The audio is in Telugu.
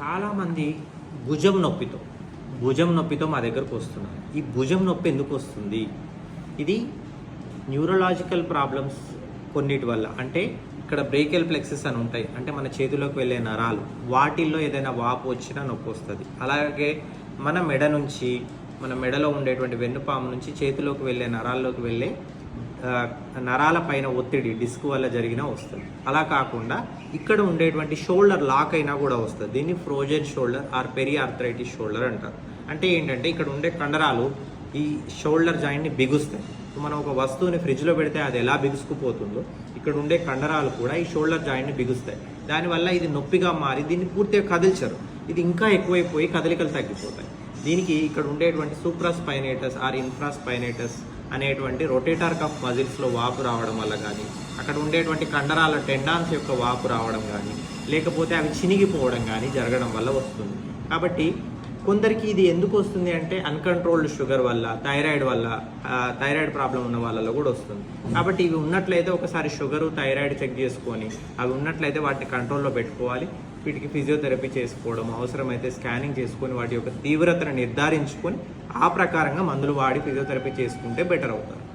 చాలామంది భుజం నొప్పితో భుజం నొప్పితో మా దగ్గరకు వస్తున్నారు. ఈ భుజం నొప్పి ఎందుకు వస్తుంది? ఇది న్యూరలాజికల్ ప్రాబ్లమ్స్ కొన్నిటి వల్ల. అంటే ఇక్కడ బ్రేకెల్ ప్లెక్సెస్ అని ఉంటాయి. అంటే మన చేతిలోకి వెళ్ళే నరాలు వాటిల్లో ఏదైనా వాపు వచ్చినా నొప్పి వస్తుంది. అలాగే మన మెడ నుంచి మన మెడలో ఉండేటువంటి వెన్నుపాము నుంచి చేతిలోకి వెళ్ళే నరాల్లోకి వెళ్ళే నరాల పైన ఒత్తిడి డిస్క్ వల్ల జరిగినా వస్తుంది. అలా కాకుండా ఇక్కడ ఉండేటువంటి షోల్డర్ లాక్ అయినా కూడా వస్తుంది. దీన్ని frozen shoulder or periarthritis shoulder అంటారు. అంటే ఏంటంటే ఇక్కడ ఉండే కండరాలు ఈ షోల్డర్ జాయింట్ని బిగుస్తాయి. మనం ఒక వస్తువుని ఫ్రిడ్జ్లో పెడితే అది ఎలా బిగుసుకుపోతుందో ఇక్కడ ఉండే కండరాలు కూడా ఈ షోల్డర్ జాయింట్ని బిగుస్తాయి. దానివల్ల ఇది నొప్పిగా మారి దీన్ని పూర్తిగా కదిల్చరు. ఇది ఇంకా ఎక్కువైపోయి కదలికలు తగ్గిపోతాయి. దీనికి ఇక్కడ ఉండేటువంటి సూప్రాస్పైనేటస్ ఆర్ ఇన్ఫ్రాస్పైనేటస్ అనేటువంటి రొటేటర్ కఫ్ మజిల్స్లో వాపు రావడం వల్ల కానీ అక్కడ ఉండేటువంటి కండరాల టెండాన్స్ యొక్క వాపు రావడం కానీ లేకపోతే అవి చినిగిపోవడం కానీ జరగడం వల్ల వస్తుంది. కాబట్టి కొందరికి ఇది ఎందుకు వస్తుంది అంటే అన్కంట్రోల్డ్ షుగర్ వల్ల థైరాయిడ్ వల్ల థైరాయిడ్ ప్రాబ్లం ఉన్న వాళ్ళలో కూడా వస్తుంది. కాబట్టి ఇవి ఉన్నట్లయితే ఒకసారి షుగరు థైరాయిడ్ చెక్ చేసుకొని అవి ఉన్నట్లయితే వాటిని కంట్రోల్లో పెట్టుకోవాలి. వీటికి ఫిజియోథెరపీ చేసుకోవడం అవసరమైతే స్కానింగ్ చేసుకొని వాటి యొక్క తీవ్రతను నిర్ధారించుకొని ఆ ప్రకారంగా మందులు వాడి ఫిజియోథెరపీ చేసుకుంటే బెటర్ అవుతుంది